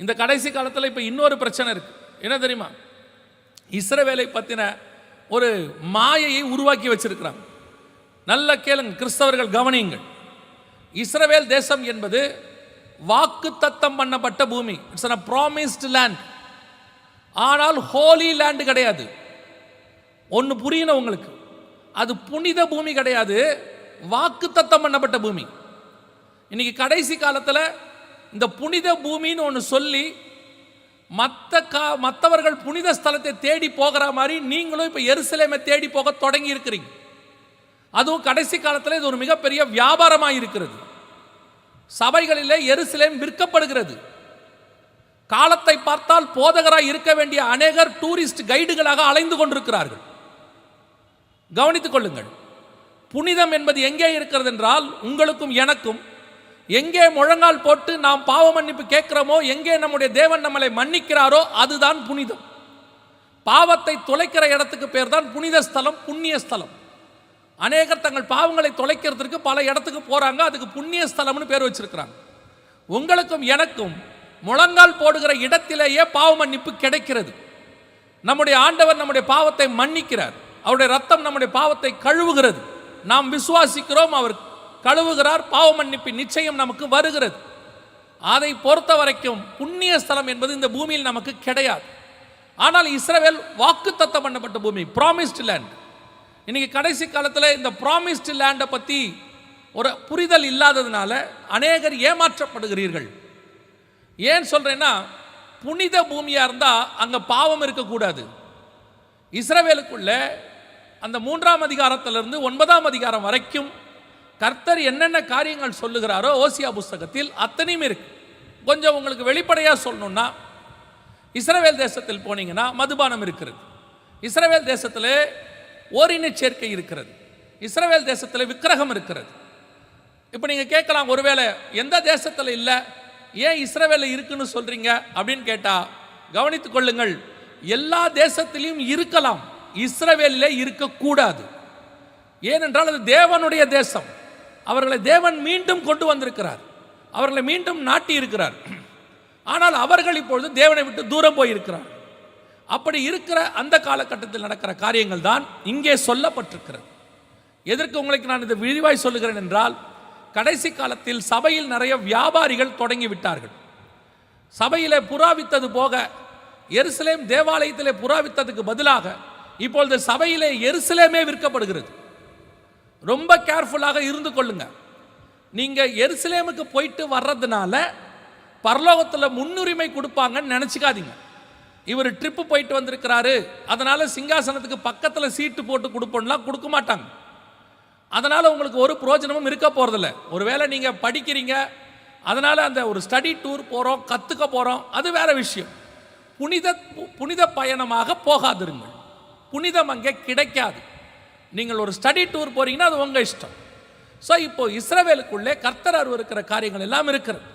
இந்த கடைசி காலத்தில் இப்போ இன்னொரு பிரச்சனை இருக்கு. என்ன தெரியுமா? இஸ்ரவேலை பற்றின ஒரு மாயையை உருவாக்கி வச்சிருக்கிறாங்க. நல்ல கேளுங்க கிறிஸ்தவர்கள் கவனியுங்கள். இஸ்ரவேல் தேசம் என்பது வாக்கு தத்தம் பண்ணப்பட்ட பூமி. இட்ஸ் அ ப்ராமிஸ்டு லேண்ட் ஆனால் ஹோலி லேண்டு கிடையாது. ஒன்று புரியணும் உங்களுக்கு. அது புனித பூமி கிடையாது. வாக்கு தத்தம் பண்ணப்பட்ட பூமி. இன்னைக்கு கடைசி காலத்தில் இந்த புனித பூமின்னு ஒன்று சொல்லி மற்ற கா மற்றவர்கள் புனித ஸ்தலத்தை தேடி போகிற மாதிரி நீங்களும் இப்போ எருசலேமை தேடி போக தொடங்கி இருக்கிறீங்க. அதுவும் கடைசி காலத்தில் இது ஒரு மிகப்பெரிய வியாபாரமாக இருக்கிறது. சபைகளிலே எருசலேம் விற்கப்படுகிறது. காலத்தை பார்த்தால் போதகராக இருக்க வேண்டிய அநேகர் டூரிஸ்ட் கைடுகளாக அலைந்து கொண்டிருக்கிறார்கள். கவனித்துக் கொள்ளுங்கள். புனிதம் என்பது எங்கே இருக்கிறது என்றால் உங்களுக்கும் எனக்கும் எங்கே முழங்கால் போட்டு நாம் பாவ மன்னிப்பு கேட்கிறோமோ எங்கே நம்முடைய தேவன் நம்மளை மன்னிக்கிறாரோ அதுதான் புனிதம். பாவத்தை தொலைக்கிற இடத்துக்கு பேர் தான் புனித ஸ்தலம் புண்ணிய ஸ்தலம். அநேகர் தங்கள் பாவங்களை தொலைக்கிறதுக்கு பல இடத்துக்கு போகிறாங்க அதுக்கு புண்ணிய ஸ்தலம்னு பேர் வச்சிருக்கிறாங்க. உங்களுக்கும் எனக்கும் முழங்கால் போடுகிற இடத்திலேயே பாவ மன்னிப்பு கிடைக்கிறது. நம்முடைய ஆண்டவர் நம்முடைய பாவத்தை மன்னிக்கிறார். அவருடைய ரத்தம் நம்முடைய பாவத்தை கழுவுகிறது. நாம் விசுவாசிக்கிறோம் அவர் கழுவுகிறார். பாவ மன்னிப்பு நிச்சயம் நமக்கு வருகிறது. அதை பொறுத்த வரைக்கும் புண்ணிய ஸ்தலம் என்பது இந்த பூமியில் நமக்கு கிடையாது. ஆனால் இஸ்ரவேல் வாக்குத்தத்தம் பண்ணப்பட்ட பூமி ப்ராமிஸ்டு லேண்ட் இன்னைக்கு கடைசி காலத்தில் இந்த ப்ராமிஸ்டு லேண்டை பற்றி ஒரு புரிதல் இல்லாததுனால அநேகர் ஏமாற்றப்படுகிறீர்கள். ஏன் சொல்கிறேன்னா புனித பூமியாக இருந்தால் அங்கே பாவம் இருக்கக்கூடாது. இஸ்ரவேலுக்குள்ள அந்த மூன்றாம் அதிகாரத்திலிருந்து ஒன்பதாம் அதிகாரம் வரைக்கும் கர்த்தர் என்னென்ன காரியங்கள் சொல்லுகிறாரோ ஓசியா புஸ்தகத்தில் அத்தனையும் இருக்கு. கொஞ்சம் உங்களுக்கு வெளிப்படையாக சொல்லணும்னா இஸ்ரவேல் தேசத்தில் போனீங்கன்னா மதுபானம் இருக்கிறது. இஸ்ரவேல் தேசத்தில் ஓரின சேர்க்கை இருக்கிறது. இஸ்ரவேல் தேசத்தில் விக்கிரகம் இருக்கிறது. இப்போ நீங்கள் கேட்கலாம் ஒருவேளை எந்த தேசத்தில் இல்லை ஏன் இஸ்ரவேலில் இருக்குன்னு சொல்கிறீங்க அப்படின்னு கேட்டால் கவனித்துக் கொள்ளுங்கள் எல்லா தேசத்திலையும் இருக்கலாம் இஸ்ரவேலிலே இருக்கக்கூடாது. ஏனென்றால் அது தேவனுடைய தேசம். அவர்களை தேவன் மீண்டும் கொண்டு வந்திருக்கிறார். அவர்களை மீண்டும் நாட்டி இருக்கிறார். ஆனால் அவர்கள் இப்பொழுது தேவனை விட்டு தூரம் போயிருக்கிறார். அப்படி இருக்கிற அந்த காலகட்டத்தில் நடக்கிற காரியங்கள் தான் இங்கே சொல்லப்பட்டிருக்கிறது. எதற்கு உங்களுக்கு நான் இதை விரிவாய் சொல்லுகிறேன் என்றால் கடைசி காலத்தில் சபையில் நிறைய வியாபாரிகள் தொடங்கி விட்டார்கள் புறாவித்தது போக எருசலேம் தேவாலயத்திலே புறாவித்ததுக்கு பதிலாக இப்பொழுது சபையிலே எருசலேமே விற்கப்படுகிறது. ரொம்ப கேர்ஃபுல்லாக இருந்து கொள்ளுங்க. நீங்கள் எருசலேமுக்கு போயிட்டு வர்றதுனால பரலோகத்தில் முன்னுரிமை கொடுப்பாங்கன்னு நினச்சிக்காதீங்க. இவர் ட்ரிப்பு போயிட்டு வந்திருக்கிறாரு. அதனால் சிங்காசனத்துக்கு பக்கத்தில் சீட்டு போட்டு கொடுப்போம்லாம் கொடுக்க மாட்டாங்க. அதனால் உங்களுக்கு ஒரு பிரோஜனமும் இருக்க போகிறதில்ல ஒருவேளை நீங்கள் படிக்கிறீங்க. அதனால் அந்த ஒரு ஸ்டடி டூர் போகிறோம் கற்றுக்க போகிறோம் அது வேறு விஷயம். புனித புனித பயணமாக போகாதிருங்கள். புனிதம் அங்கே கிடைக்காது. நீங்கள் ஒரு ஸ்டடி டூர் போகிறீங்கன்னா அது உங்கள் இஷ்டம். ஸோ இப்போது இஸ்ரவேலுக்குள்ளே கர்த்தர் இருக்கிற காரியங்கள் எல்லாம் இருக்கிறது.